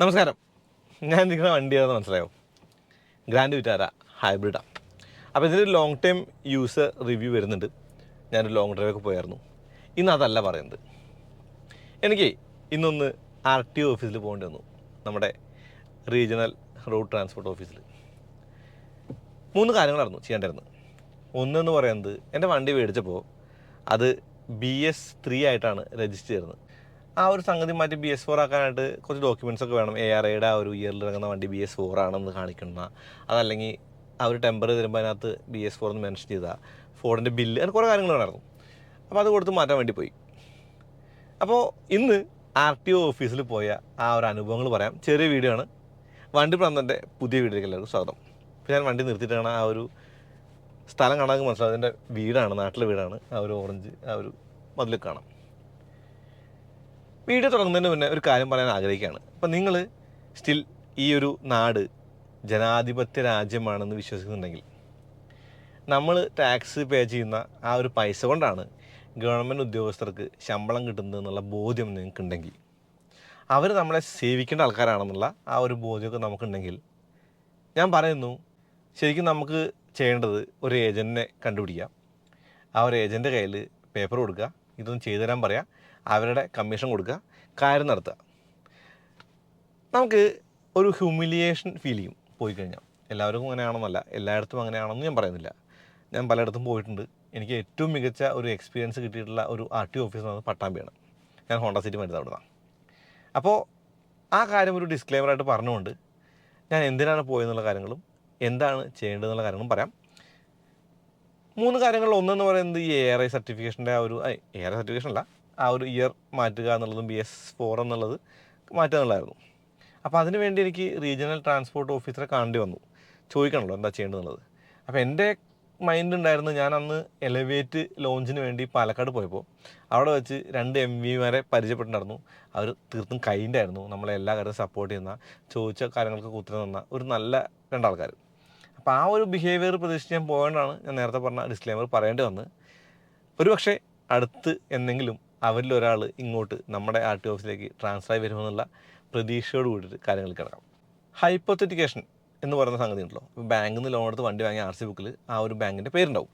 നമസ്കാരം. ഞാൻ നിൽക്കുന്ന വണ്ടി ഏതാണെന്ന് മനസ്സിലായോ? ഗ്രാൻഡ് വിറ്റാര ഹൈബ്രിഡാണ് അപ്പോൾ ഇതിന്റെ ലോങ് ടൈം യൂസ് റിവ്യൂ വരുന്നുണ്ട്. ഞാനൊരു ലോങ് ഡ്രൈവൊക്കെ പോയായിരുന്നു. ഇന്ന് അതല്ല പറയുന്നത്. എനിക്ക് ഇന്നൊന്ന് ആർ ടി ഒ ഓഫീസിൽ പോകേണ്ടി വന്നു. നമ്മുടെ റീജിയണൽ റോഡ് ട്രാൻസ്പോർട്ട് ഓഫീസിൽ മൂന്ന് കാര്യങ്ങളായിരുന്നു ചെയ്യേണ്ടിയിരുന്നു ഒന്നെന്ന് പറയുന്നത് എന്റെ വണ്ടി മേടിച്ചപ്പോൾ അത് ബി എസ് ത്രീ ആയിട്ടാണ് രജിസ്റ്റർ ചെയ്യുന്നത് ആ ഒരു സംഗതി മാറ്റി ബി എസ് ഫോർ ആക്കാനായിട്ട് കുറച്ച് ഡോക്യുമെന്റ്സ് ഒക്കെ വേണം. എ ആർ ഐയുടെ ആ ഒരു ഇയറിൽ ഇറങ്ങുന്ന വണ്ടി ബി എസ് ഫോർ ആണെന്ന് കാണിക്കുന്ന അതല്ലെങ്കിൽ ആ ഒരു ടെമ്പർ തരുമ്പോൾ അതിനകത്ത് ബി എസ് ഫോർ എന്ന് മെൻഷൻ ചെയ്താൽ ഫോണിന്റെ ബില്ല് അങ്ങനെ കുറേ കാര്യങ്ങൾ വേണമായിരുന്നു അപ്പോൾ അത് കൊടുത്ത് മാറ്റാൻ വേണ്ടി പോയി. അപ്പോൾ ഇന്ന് ആർ ടി ഒ ഓഫീസിൽ പോയ ആ ഒരു അനുഭവങ്ങൾ പറയാം. ചെറിയ വീഡിയോ ആണ്. വണ്ടി പ്രാന്തന്റെ പുതിയ വീഡിയോയിലേക്ക് എല്ലാവർക്കും സ്വാഗതം. ഇപ്പോൾ ഞാൻ വണ്ടി നിർത്തിയിട്ടാണ് ആ ഒരു സ്ഥലം കാണാൻ മനസ്സിലാവും അതിന്റെ വീടാണ് നാട്ടിലെ വീടാണ്. ആ ഒരു ഓറഞ്ച് ആ ഒരു മതിൽ കാണാം. വീഡിയോ തുടങ്ങുന്നതിന് മുന്നേ ഒരു കാര്യം പറയാൻ ആഗ്രഹിക്കുകയാണ്. അപ്പം നിങ്ങൾ സ്റ്റിൽ ഈ ഒരു നാട് ജനാധിപത്യ രാജ്യമാണെന്ന് വിശ്വസിക്കുന്നുണ്ടെങ്കിൽ നമ്മൾ ടാക്സ് പേ ചെയ്യുന്ന ആ ഒരു പൈസ കൊണ്ടാണ് ഗവൺമെന്റ് ഉദ്യോഗസ്ഥർക്ക് ശമ്പളം കിട്ടുന്നത് എന്നുള്ള ബോധ്യം നിങ്ങൾക്കുണ്ടെങ്കിൽ അവർ നമ്മളെ സേവിക്കേണ്ട ആൾക്കാരാണെന്നുള്ള ആ ഒരു ബോധ്യമൊക്കെ നമുക്കുണ്ടെങ്കിൽ ഞാൻ പറയുന്നു ശരിക്കും നമുക്ക് ചെയ്യേണ്ടത് ഒരു ഏജന്റിനെ കണ്ടുപിടിക്കുക. ആ ഒരു ഏജന്റെ കയ്യിൽ പേപ്പർ കൊടുക്കുക. ഇതൊന്ന് ചെയ്തു തരാൻ പറയുക അവരുടെ കമ്മീഷൻ കൊടുക്കുക കാര്യം നടത്തുക. നമുക്ക് ഒരു ഹ്യൂമിലിയേഷൻ ഫീൽ ചെയ്യും പോയി കഴിഞ്ഞാൽ. എല്ലാവർക്കും അങ്ങനെയാണെന്നല്ല എല്ലായിടത്തും അങ്ങനെയാണെന്ന് ഞാൻ പറയുന്നില്ല. ഞാൻ പലയിടത്തും പോയിട്ടുണ്ട്. എനിക്ക് ഏറ്റവും മികച്ച ഒരു എക്സ്പീരിയൻസ് കിട്ടിയിട്ടുള്ള ഒരു ആർ ടി ഓഫീസ് എന്ന് പട്ടാമ്പിയാണ്. ഞാൻ ഹോണ്ട സിറ്റി മരുന്ന് അവിടെ നിന്നാണ് അപ്പോൾ ആ കാര്യം ഒരു ഡിസ്ക്ലെയിമറായിട്ട് പറഞ്ഞുകൊണ്ട് ഞാൻ എന്തിനാണ് പോയെന്നുള്ള കാര്യങ്ങളും എന്താണ് ചെയ്യേണ്ടതെന്നുള്ള കാര്യങ്ങളും പറയാം. മൂന്ന് കാര്യങ്ങളിൽ ഒന്നെന്ന് പറയുന്നത് ഈ എ ആർ ഐ സർട്ടിഫിക്കേഷന്റെ ആ ഒരു എ ആർ ഐ സർട്ടിഫിക്കേഷൻ അല്ല. ആ ഒരു ഇയർ മാറ്റുക എന്നുള്ളതും ബി എസ് ഫോർ എന്നുള്ളത് മാറ്റുക എന്നുള്ളതായിരുന്നു. അപ്പോൾ അതിന് വേണ്ടി എനിക്ക് റീജിയണൽ ട്രാൻസ്പോർട്ട് ഓഫീസറെ കാണേണ്ടി വന്നു. ചോദിക്കണമല്ലോ എന്താ ചെയ്യേണ്ടതെന്നുള്ളത്. അപ്പോൾ എന്റെ മൈൻഡ് ഉണ്ടായിരുന്നു ഞാൻ അന്ന് എലവേറ്റ് ലോഞ്ചിന് വേണ്ടി പാലക്കാട് പോയപ്പോൾ അവിടെ വെച്ച് രണ്ട് എം വിമാരെ പരിചയപ്പെട്ടിട്ടുണ്ടായിരുന്നു. അവർ തീർത്തും കൈൻഡ് ആയിരുന്നു. നമ്മളെ എല്ലാ കാര്യവും സപ്പോർട്ട് ചെയ്യുന്ന ചോദിച്ച കാര്യങ്ങൾക്ക് ഉത്തരം തന്ന ഒരു നല്ല രണ്ടാൾക്കാർ അപ്പോൾ ആ ഒരു ബിഹേവിയർ പ്രതീക്ഷിച്ച് ഞാൻ ഞാൻ നേരത്തെ പറഞ്ഞ ഡിസ്ക്ലെയിമർ പറയേണ്ടി വന്നത്. ഒരു പക്ഷേ അടുത്ത് എന്തെങ്കിലും അവരിൽ ഒരാൾ ഇങ്ങോട്ട് നമ്മുടെ ആർ ടി ഓഫീസിലേക്ക് ട്രാൻസ്ഫർ ആയി വരുമെന്നുള്ള പ്രതീക്ഷയോട് കൂടിയിട്ട് കാര്യങ്ങൾ കിടക്കാം ഹൈപ്പോത്തറ്റിക്കേഷൻ എന്ന് പറയുന്ന സംഗതി ഉണ്ടല്ലോ. ബാങ്കിൽ നിന്ന് ലോൺ എടുത്ത് വണ്ടി വാങ്ങിയ ആർ സി ബുക്കിൽ ആ ഒരു ബാങ്കിന്റെ പേരുണ്ടാവും.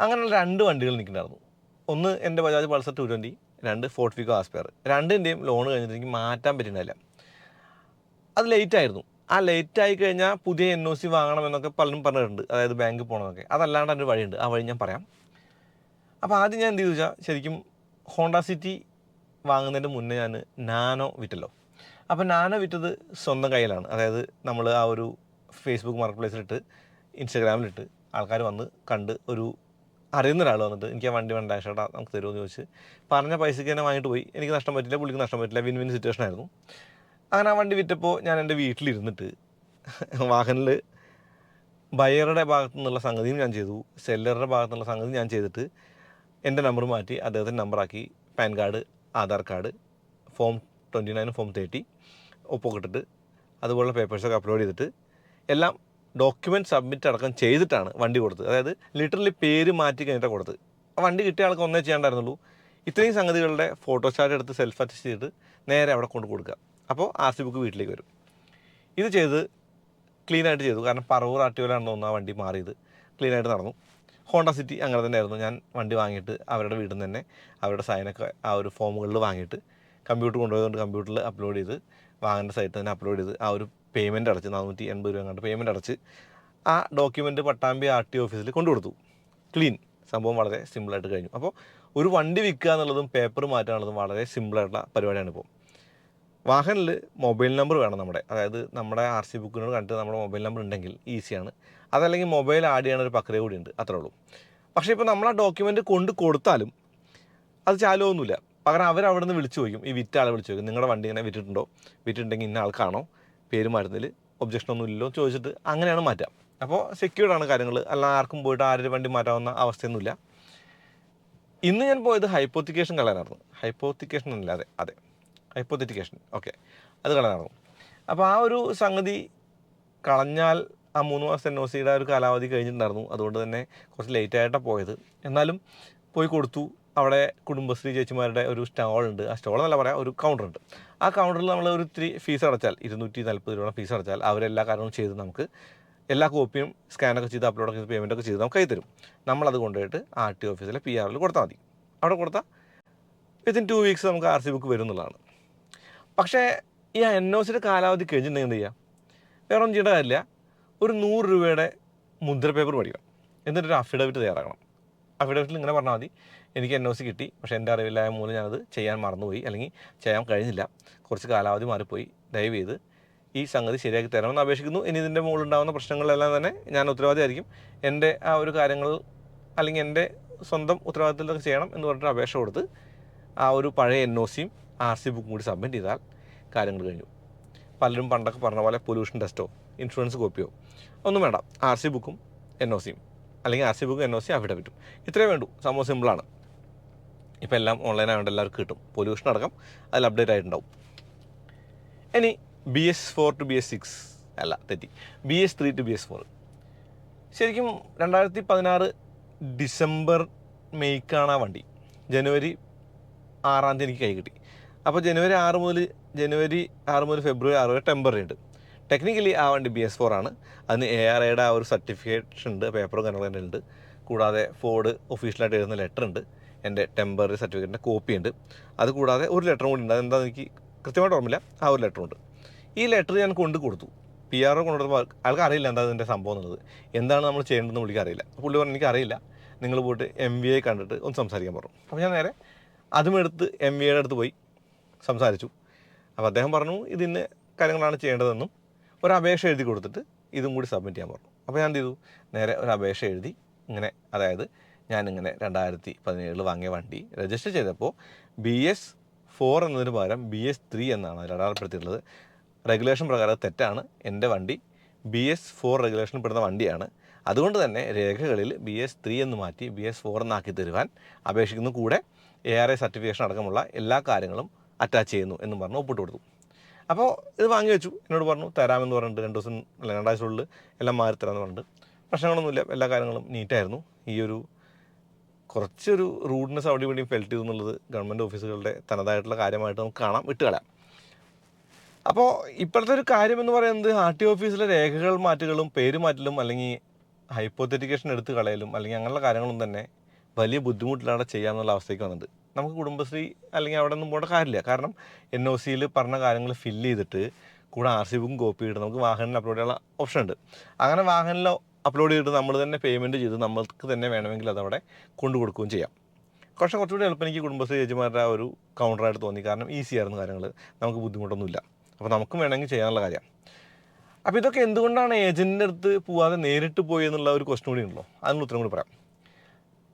അങ്ങനെയുള്ള രണ്ട് വണ്ടികൾ നിൽക്കുന്നുണ്ടായിരുന്നു. ഒന്ന് എന്റെ ബജാജ് പൾസർ ടു ട്വന്റി രണ്ട് ഫോർട്ട് ഫിക്കോ ആസ്പെയർ രണ്ടിന്റെയും ലോൺ കഴിഞ്ഞിട്ട് എനിക്ക് മാറ്റാൻ പറ്റുന്നില്ല അത് ലേറ്റ് ആയിരുന്നു. ആ ലേറ്റ് ആയി കഴിഞ്ഞാൽ പുതിയ എൻ ഒ സി വാങ്ങണം എന്നൊക്കെ പലരും പറഞ്ഞിട്ടുണ്ട്. അതായത് ബാങ്കിൽ പോകണമെന്നൊക്കെ അതല്ലാണ്ട് അതിന്റെ വഴിയുണ്ട്. ആ വഴി ഞാൻ പറയാം. അപ്പോൾ ആദ്യം ഞാൻ എന്ത് ചോദിച്ചാൽ ശരിക്കും ഹോണ്ട സിറ്റി വാങ്ങുന്നതിന് മുന്നേ ഞാൻ നാനോ വിറ്റല്ലോ. അപ്പോൾ നാനോ വിറ്റത് സ്വന്തം കയ്യിലാണ്. അതായത് നമ്മൾ ആ ഒരു ഫേസ്ബുക്ക് മാർക്കറ്റ് പ്ലേസിലിട്ട് ഇൻസ്റ്റാഗ്രാമിലിട്ട് ആൾക്കാർ വന്ന് കണ്ട് ഒരു അറിയുന്ന ഒരാൾ വന്നിട്ട് എനിക്ക് ആ വണ്ടി വേണ്ട ചേട്ടാ നമുക്ക് തരുമെന്ന് ചോദിച്ച് പറഞ്ഞ പൈസയ്ക്ക് തന്നെ വാങ്ങിയിട്ട് പോയി. എനിക്ക് നഷ്ടം പറ്റില്ല പുള്ളിക്ക് നഷ്ടം പറ്റില്ല വിൻ വിൻ സിറ്റുവേഷൻ ആയിരുന്നു. അങ്ങനെ ആ വണ്ടി വിറ്റപ്പോൾ ഞാൻ എന്റെ വീട്ടിലിരുന്നിട്ട് വാഹനിൽ ബയറുടെ ഭാഗത്തു നിന്നുള്ള സംഗതിയും ഞാൻ ചെയ്തു സെല്ലറുടെ ഭാഗത്തു നിന്നുള്ള സംഗതി ഞാൻ ചെയ്തിട്ട് എന്റെ നമ്പർ മാറ്റി അദ്ദേഹത്തിന്റെ നമ്പറാക്കി PAN card Aadhaar card form twenty nine form thirty ഒപ്പുകിട്ടിട്ട് അതുപോലുള്ള പേപ്പേഴ്സൊക്കെ അപ്ലോഡ് ചെയ്തിട്ട് എല്ലാം ഡോക്യുമെന്റ് സബ്മിറ്റ് അടക്കം ചെയ്തിട്ടാണ് വണ്ടി കൊടുത്തത്. അതായത് ലിറ്ററലി പേര് മാറ്റി കഴിഞ്ഞിട്ടാണ് കൊടുത്തത്. വണ്ടി കിട്ടിയ ആൾക്ക് ഒന്നേ ചെയ്യാണ്ടായിരുന്നുള്ളൂ. ഇത്രയും സംഗതികളുടെ ഫോട്ടോ ഫോട്ടോസ്റ്റാറ്റ് എടുത്ത് സെൽഫ് അറ്റസ്റ്റ് ചെയ്തിട്ട് നേരെ അവിടെ കൊണ്ട് കൊടുക്കുക. അപ്പോൾ ആർ സി ബുക്ക് വീട്ടിലേക്ക് വരും. ഇത് ചെയ്ത് ക്ലീനായിട്ട് ചെയ്തു. കാരണം പറവൂർ ആട്ടിയോലാണെന്ന് തോന്നുന്നു ആ വണ്ടി മാറിയത്. ക്ലീനായിട്ട് നടന്നു. ഹോണ്ട സിറ്റി അങ്ങനെ തന്നെ ആയിരുന്നു ഞാൻ വണ്ടി വാങ്ങിയിട്ട് അവരുടെ വീട്ടിൽ നിന്ന് തന്നെ അവരുടെ സൈനൊക്കെ ആ ഒരു ഫോമുകളിൽ വാങ്ങിയിട്ട് കമ്പ്യൂട്ടർ കൊണ്ടുപോയതുകൊണ്ട് കമ്പ്യൂട്ടറിൽ അപ്ലോഡ് ചെയ്ത് വാങ്ങേണ്ട സൈറ്റിൽ തന്നെ അപ്ലോഡ് ചെയ്ത് ആ ഒരു പേയ്മെന്റ് അടച്ച് നാനൂറ്റി എൺപത് രൂപ കണ്ട് പേയ്മെന്റ് അടച്ച് ആ ഡോക്യുമെന്റ് പട്ടാമ്പി ആർ ടി ഓഫീസിൽ കൊണ്ടുകൊടുത്തു. ക്ലീൻ സംഭവം വളരെ സിമ്പിളായിട്ട് കഴിഞ്ഞു. അപ്പോൾ ഒരു വണ്ടി വിൽക്കുക എന്നുള്ളതും പേപ്പർ മാറ്റുക എന്നുള്ളതും വളരെ സിമ്പിളായിട്ടുള്ള പരിപാടിയാണ് ഇപ്പോൾ വാഹനിൽ മൊബൈൽ നമ്പർ വേണം നമ്മുടെ. അതായത് നമ്മുടെ ആർ സി ബുക്കിനോട് കണ്ടിട്ട് നമ്മുടെ മൊബൈൽ നമ്പർ ഉണ്ടെങ്കിൽ ഈസിയാണ്. അതല്ലെങ്കിൽ മൊബൈൽ ആഡ് ചെയ്യണ ഒരു പ്രക്രിയ കൂടി ഉണ്ട് അത്രേ ഉള്ളൂ. പക്ഷേ ഇപ്പോൾ നമ്മൾ ആ ഡോക്യുമെന്റ് കൊണ്ട് കൊടുത്താലും അത് ചാലുമൊന്നുമില്ല പകരം അവരവിടെ നിന്ന് വിളിച്ചു ചോദിക്കും ഈ വിറ്റ ആളെ വിളിച്ചു ചോദിക്കും നിങ്ങളുടെ വണ്ടി ഇങ്ങനെ വിറ്റിട്ടുണ്ടോ? വിറ്റിട്ടുണ്ടെങ്കിൽ ഇന്ന ആൾക്കാണോ? പേര് മരുന്നിൽ ഒബ്ജക്ഷൻ ഒന്നും ഇല്ലല്ലോ? ചോദിച്ചിട്ട് അങ്ങനെയാണ് മാറ്റാം. അപ്പോൾ സെക്യൂർഡ് ആണ് കാര്യങ്ങൾ അല്ല ആർക്കും പോയിട്ട് ആരുടെ വണ്ടി മാറ്റാവുന്ന അവസ്ഥയൊന്നുമില്ല. ഇന്ന് ഞാൻ പോയത് ഹൈപ്പോത്തിക്കേഷൻ കളയാനായിരുന്നു ഹൈപ്പോത്തിക്കേഷൻ അല്ലാതെ അതെ. ഹൈപ്പോത്തറ്റിക്കേഷൻ ഓക്കെ അത് കളറായിരുന്നു അപ്പോൾ ആ ഒരു സംഗതി കളഞ്ഞാൽ ആ മൂന്ന് മാസത്തെ എൻ ഒ സിയുടെ ഒരു കാലാവധി കഴിഞ്ഞിട്ടുണ്ടായിരുന്നു. അതുകൊണ്ട് തന്നെ കുറച്ച് ലേറ്റ് ആയിട്ടാണ് പോയത്. എന്നാലും പോയി കൊടുത്തു. അവിടെ കുടുംബശ്രീ ചേച്ചിമാരുടെ ഒരു സ്റ്റാൾ ഉണ്ട്. ആ സ്റ്റാൾ എന്നല്ല പറയാം ഒരു കൗണ്ടർ ഉണ്ട്. ആ കൗണ്ടറിൽ നമ്മൾ ഒരു ഇത്തിരി ഫീസ് അടച്ചാൽ ഇരുന്നൂറ്റി നാൽപ്പത് രൂപ ഫീസ് അടച്ചാൽ അവരെല്ലാ കാര്യങ്ങളും ചെയ്ത് നമുക്ക് എല്ലാ കോപ്പിയും സ്കാനൊക്കെ ചെയ്ത് അപ്ലോഡൊക്കെ ചെയ്ത് പേയ്മെന്റ് ഒക്കെ ചെയ്ത് നമുക്ക് കൈ തരും. നമ്മളത് കൊണ്ടുപോയിട്ട് ആർ ടി ഓഫീസിലെ പി ആറിൽ കൊടുത്താൽ മതി. അവിടെ കൊടുത്താൽ വിത്തിൻ ടു വീക്സ് നമുക്ക് ആർ സി ബുക്ക് വരും എന്നുള്ളതാണ്. പക്ഷേ ഈ എൻ ഒ സിയുടെ കാലാവധി കഴിഞ്ഞിട്ടുണ്ടെങ്കിൽ എന്ത് ചെയ്യുക വേറെ ഒന്നും ചെയ്യേണ്ട കാര്യമില്ല. ഒരു നൂറ് രൂപയുടെ മുദ്ര പേപ്പർ മേടിക്കണം എന്നിട്ടൊരു അഫിഡവിറ്റ് തയ്യാറാക്കണം. അഫിഡവിറ്റിൽ ഇങ്ങനെ പറഞ്ഞാൽ മതി. എനിക്ക് എൻ ഒ സി കിട്ടി. പക്ഷേ എന്റെ അറിവില്ലായ മൂലം ഞാനത് ചെയ്യാൻ മറന്നുപോയി. അല്ലെങ്കിൽ ചെയ്യാൻ കഴിഞ്ഞില്ല. കുറച്ച് കാലാവധി മാറിപ്പോയി. ദയവ് ചെയ്ത് ഈ സംഗതി ശരിയാക്കി തരണമെന്ന് അപേക്ഷിക്കുന്നു. ഇനി ഇതിന്റെ മുകളിലുണ്ടാകുന്ന പ്രശ്നങ്ങളെല്ലാം തന്നെ ഞാൻ ഉത്തരവാദിയായിരിക്കും. എന്റെ ആ ഒരു കാര്യങ്ങൾ അല്ലെങ്കിൽ എന്റെ സ്വന്തം ഉത്തരവാദിത്തത്തിലൊക്കെ ചെയ്യണം എന്ന് പറഞ്ഞിട്ട് അപേക്ഷ കൊടുത്ത് ആ ഒരു പഴയ എൻ ഒ സിയും ആർ സി ബുക്കും കൂടി സബ്മിറ്റ് ചെയ്താൽ കാര്യങ്ങൾ കഴിഞ്ഞു. പലരും പണ്ടൊക്കെ പറഞ്ഞ പോലെ പൊല്യൂഷൻ ടെസ്റ്റോ ഇൻഷുറൻസ് കോപ്പിയോ ഒന്നും വേണ്ട. ആർ സി ബുക്കും എൻ ഒ സിയും അല്ലെങ്കിൽ ആർ സി ബുക്കും എൻ ഒ സി അഫിഡവിറ്റും ഇത്രയേ വേണ്ടൂ. സംഭവം സിമ്പിളാണ് ഇപ്പോൾ എല്ലാം ഓൺലൈനായതുകൊണ്ട് എല്ലാവർക്കും കിട്ടും. പൊല്യൂഷൻ അടക്കം അതിൽ അപ്ഡേറ്റ് ആയിട്ടുണ്ടാവും. ഇനി B S four to B S six അല്ല തെറ്റി. B S three to B S four ശരിക്കും രണ്ടായിരത്തി പതിനാറ് ഡിസംബർ മെയ്ക്കാണ് ആ വണ്ടി. ജനുവരി ആറാം തീയതി എനിക്ക് കൈ കിട്ടി. അപ്പോൾ ജനുവരി ആറ് മുതൽ ജനുവരി ആറ് മുതൽ ഫെബ്രുവരി ആറ് വരെ ടെമ്പററി ഉണ്ട്. ടെക്നിക്കലി ആ വണ്ടി ബി എസ് ഫോർ ആണ്. അതിന് എ ആർ എയുടെ ആ ഒരു സർട്ടിഫിക്കേഷൻ ഉണ്ട് പേപ്പറും കാര്യങ്ങളും ഉണ്ട്. കൂടാതെ ഫോർഡ് ഒഫീഷ്യലായിട്ട് എഴുതുന്ന ലെറ്റർ ഉണ്ട്. എന്റെ ടെമ്പററി സർട്ടിഫിക്കറ്റിന്റെ കോപ്പി ഉണ്ട്. അത് കൂടാതെ ഒരു ലെറ്ററും കൂടി ഉണ്ട്. അതെന്താണെന്ന് എനിക്ക് കൃത്യമായിട്ട് ഓർമ്മയില്ല. ആ ഒരു ലെറ്റർ ഉണ്ട്. ഈ ലെറ്റർ ഞാൻ കൊണ്ട് കൊടുത്തു. പി ആർ ഒ കൊണ്ടുവന്നപ്പോൾ ആൾക്ക് അറിയില്ല എന്താ അതിന്റെ സംഭവം എന്നുള്ളത്. എന്താണ് നമ്മൾ ചെയ്യേണ്ടതെന്ന് പുള്ളിക്ക് അറിയില്ല. പുള്ളി പറഞ്ഞു എനിക്കറിയില്ല. നിങ്ങൾ പോയിട്ട് എം വി ഐ കണ്ടിട്ട് ഒന്ന് സംസാരിക്കാൻ പറഞ്ഞു. അപ്പോൾ ഞാൻ നേരെ അതും എടുത്ത് എം വി ഐയുടെ അടുത്ത് പോയി. സംസാരിച്ചു. അപ്പോൾ അദ്ദേഹം പറഞ്ഞു ഇതിന് കാര്യങ്ങളാണ് ചെയ്യേണ്ടതെന്നും ഒരു അപേക്ഷ എഴുതി കൊടുത്തിട്ട് ഇതും കൂടി സബ്മിറ്റ് ചെയ്യാൻ പറഞ്ഞു. അപ്പോൾ ഞാൻ എന്ത് ചെയ്തു നേരെ ഒരു അപേക്ഷ എഴുതി ഇങ്ങനെ അതായത് ഞാനിങ്ങനെ രണ്ടായിരത്തി പതിനേഴിൽ വാങ്ങിയ വണ്ടി രജിസ്റ്റർ ചെയ്തപ്പോൾ ബി എസ് ഫോർ എന്നതിന് പകരം ബി എസ് ത്രീ എന്നാണ് അതിൽ അടയാളപ്പെടുത്തിയിട്ടുള്ളത്. റെഗുലേഷൻ പ്രകാരം തെറ്റാണ്. എന്റെ വണ്ടി ബി എസ് ഫോർ റെഗുലേഷനിൽ പെടുന്ന വണ്ടിയാണ്. അതുകൊണ്ട് തന്നെ രേഖകളിൽ ബി എസ് ത്രീ എന്ന് മാറ്റി ബി എസ് ഫോർ എന്നാക്കി തരുവാൻ അപേക്ഷിക്കുന്ന. കൂടെ എ ആർ ഐ സർട്ടിഫിക്കേഷൻ അടക്കമുള്ള എല്ലാ കാര്യങ്ങളും അറ്റാച്ച് ചെയ്യുന്നു എന്നും പറഞ്ഞ് ഒപ്പിട്ട് കൊടുത്തു. അപ്പോൾ ഇത് വാങ്ങി വെച്ചു. എന്നോട് പറഞ്ഞു തരാമെന്ന് പറഞ്ഞിട്ട് രണ്ട് ദിവസം അല്ല രണ്ടാഴ്ചയുള്ളിൽ എല്ലാം മാറി തരാമെന്ന് പറഞ്ഞിട്ട്. പ്രശ്നങ്ങളൊന്നുമില്ല എല്ലാ കാര്യങ്ങളും നീറ്റായിരുന്നു. ഈ ഒരു കുറച്ചൊരു റൂഡ്നെസ് അവിടെ ഇവിടെയും ഫെൽറ്റ് ചെയ്തു എന്നുള്ളത് ഗവൺമെന്റ് ഓഫീസുകളുടെ തനതായിട്ടുള്ള കാര്യമായിട്ട് നമുക്ക് കാണാം വിട്ടുകളയാം അപ്പോൾ ഇപ്പോഴത്തെ ഒരു കാര്യം എന്ന് പറയുന്നത് ആർ ടി ഓഫീസിലെ രേഖകൾ മാറ്റുകളും പേര് മാറ്റലും അല്ലെങ്കിൽ ഹൈപ്പോത്തറ്റിക്കേഷൻ എടുത്ത് കളയലും അല്ലെങ്കിൽ അങ്ങനെയുള്ള കാര്യങ്ങളും തന്നെ വലിയ ബുദ്ധിമുട്ടിലാണ് ചെയ്യാമെന്നുള്ള അവസ്ഥയ്ക്ക് വന്നത് നമുക്ക് കുടുംബശ്രീ അല്ലെങ്കിൽ അവിടെ ഒന്നും പോകേണ്ട കാര്യമില്ല. കാരണം എൻ ഒ സിയിൽ പറഞ്ഞ കാര്യങ്ങൾ ഫില്ല് ചെയ്തിട്ട് കൂടെ ആർ സി ബുക്കും കോപ്പി ചെയ്തിട്ട് നമുക്ക് വാഹനത്തിൽ അപ്ലോഡ് ചെയ്യാനുള്ള ഓപ്ഷൻ ഉണ്ട്. അങ്ങനെ വാഹനത്തിൽ അപ്ലോഡ് ചെയ്തിട്ട് നമ്മൾ തന്നെ പേയ്മെന്റ് ചെയ്ത് നമ്മൾക്ക് തന്നെ വേണമെങ്കിൽ അതവിടെ കൊണ്ടു കൊടുക്കുകയും ചെയ്യാം. പക്ഷേ കുറച്ചുകൂടി എളുപ്പം എനിക്ക് കുടുംബശ്രീ ചേച്ചിമാരുടെ ഒരു കൗണ്ടറായിട്ട് തോന്നി. കാരണം ഈസി ആയിരുന്നു കാര്യങ്ങൾ. നമുക്ക് ബുദ്ധിമുട്ടൊന്നുമില്ല. അപ്പോൾ നമുക്കും വേണമെങ്കിൽ ചെയ്യാനുള്ള കാര്യം. അപ്പോൾ ഇതൊക്കെ എന്തുകൊണ്ടാണ് ഏജന്റിന്റെ അടുത്ത് പോവാതെ നേരിട്ട് പോയി എന്നുള്ള ഒരു ക്വസ്റ്റൻ കൂടി ഉണ്ടല്ലോ. അതിനുള്ള ഉത്തരം കൂടി പറയാം.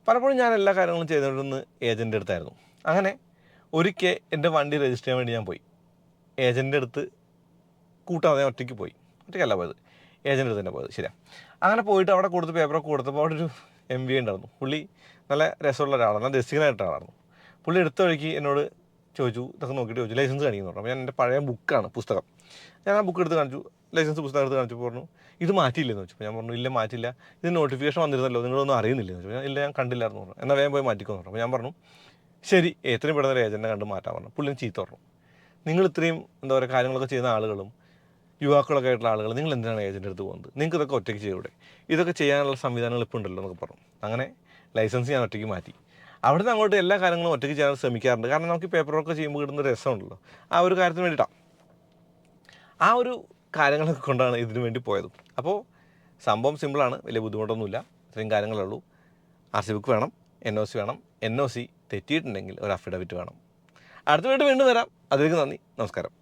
പലപ്പോഴും ഞാൻ എല്ലാ കാര്യങ്ങളും ചെയ്തുകൊണ്ടിരുന്ന ഏജന്റെ അടുത്തായിരുന്നു. അങ്ങനെ ഒരിക്കൽ എന്റെ വണ്ടി രജിസ്റ്റർ ചെയ്യാൻ വേണ്ടി ഞാൻ പോയി. ഏജന്റെ അടുത്ത് കൂട്ടാതെ ഒറ്റയ്ക്ക് പോയി. ഒറ്റയ്ക്കല്ല പോയത്. ഏജന്റെ അടുത്ത് തന്നെ പോയത്. ശരിയാ. അങ്ങനെ പോയിട്ട് അവിടെ കൊടുത്ത് പേപ്പറൊക്കെ കൊടുത്തപ്പോൾ അവിടെ ഒരു എം വി ഉണ്ടായിരുന്നു. പുള്ളി നല്ല രസമുള്ള ഒരാളാണ്. നല്ല രസികനായിട്ട് ആളായിരുന്നു. പുള്ളി എടുത്ത വഴിക്ക് എന്നോട് ചോദിച്ചു ഇതൊക്കെ നോക്കിയിട്ട് ചോദിച്ചു. ലൈസൻസ് കാണിക്കുന്നു അപ്പോൾ ഞാൻ എന്റെ പഴയ ബുക്കാണ് പുസ്തകം. ഞാൻ ആ ബുക്ക് എടുത്ത് കാണിച്ചു. ലൈസൻസ് പുസ്തകം എടുത്ത് കാണിച്ചു പറഞ്ഞു ഇത് മാറ്റിയില്ലെന്ന് വെച്ചു. ഞാൻ പറഞ്ഞു ഇല്ല മാറ്റില്ല. ഇത് നോട്ടിഫിക്കേഷൻ വന്നിരുന്നല്ലോ നിങ്ങളൊന്നും അറിയുന്നില്ലെന്ന് വെച്ചു. ഞാൻ ഇല്ല ഞാൻ കണ്ടില്ലായിരുന്നു പറഞ്ഞു. എന്നാൽ വേഗം പോയി മാറ്റിക്കോന്ന് പറഞ്ഞു. അപ്പോൾ ഞാൻ പറഞ്ഞു ശരി എത്രയും പെട്ടെന്ന് ഒരു ഏജന്റിനെ കണ്ട് മാറ്റാൻ പറഞ്ഞു. പുള്ളിയും ചീത്ത പറഞ്ഞു. നിങ്ങൾ ഇത്രയും എന്താ പറയുക കാര്യങ്ങളൊക്കെ ചെയ്യുന്ന ആളുകളും യുവാക്കളൊക്കെ ആയിട്ടുള്ള ആളുകൾ നിങ്ങൾ എന്തിനാണ് ഏജന്റ് അടുത്ത് പോകുന്നത്? നിങ്ങൾക്ക് ഇതൊക്കെ ഒറ്റയ്ക്ക് ചെയ്യൂടെ? ഇതൊക്കെ ചെയ്യാനുള്ള സംവിധാനങ്ങൾ ഇപ്പോൾ ഉണ്ടല്ലോ എന്നൊക്കെ പറഞ്ഞു. അങ്ങനെ ലൈസൻസ് ഞാൻ ഒറ്റയ്ക്ക് മാറ്റി. അവിടുന്ന് അങ്ങോട്ട് എല്ലാ കാര്യങ്ങളും ഒറ്റയ്ക്ക് ചെയ്യാൻ ശ്രമിക്കാറുണ്ട്. കാരണം നമുക്ക് പേപ്പർ വർക്ക് ചെയ്യുമ്പോൾ കിട്ടുന്ന രസമുണ്ടല്ലോ. ആ ഒരു കാര്യത്തിന് വേണ്ടിയിട്ടാണ് ആ ഒരു കാര്യങ്ങളൊക്കെ കൊണ്ടാണ് ഇതിന് വേണ്ടി പോയത്. അപ്പോൾ സംഭവം സിമ്പിളാണ് വലിയ ബുദ്ധിമുട്ടൊന്നുമില്ല. ഇത്രയും കാര്യങ്ങളേ ഉള്ളൂ ആർ സി ബുക്ക് വേണം എൻ ഒ സി വേണം. എൻ ഒ സി തെറ്റിയിട്ടുണ്ടെങ്കിൽ ഒരു അഫിഡവിറ്റ് വേണം. അടുത്ത വീണ്ടും വീണ്ടും വരാം. അതിലേക്ക് നന്ദി. നമസ്കാരം.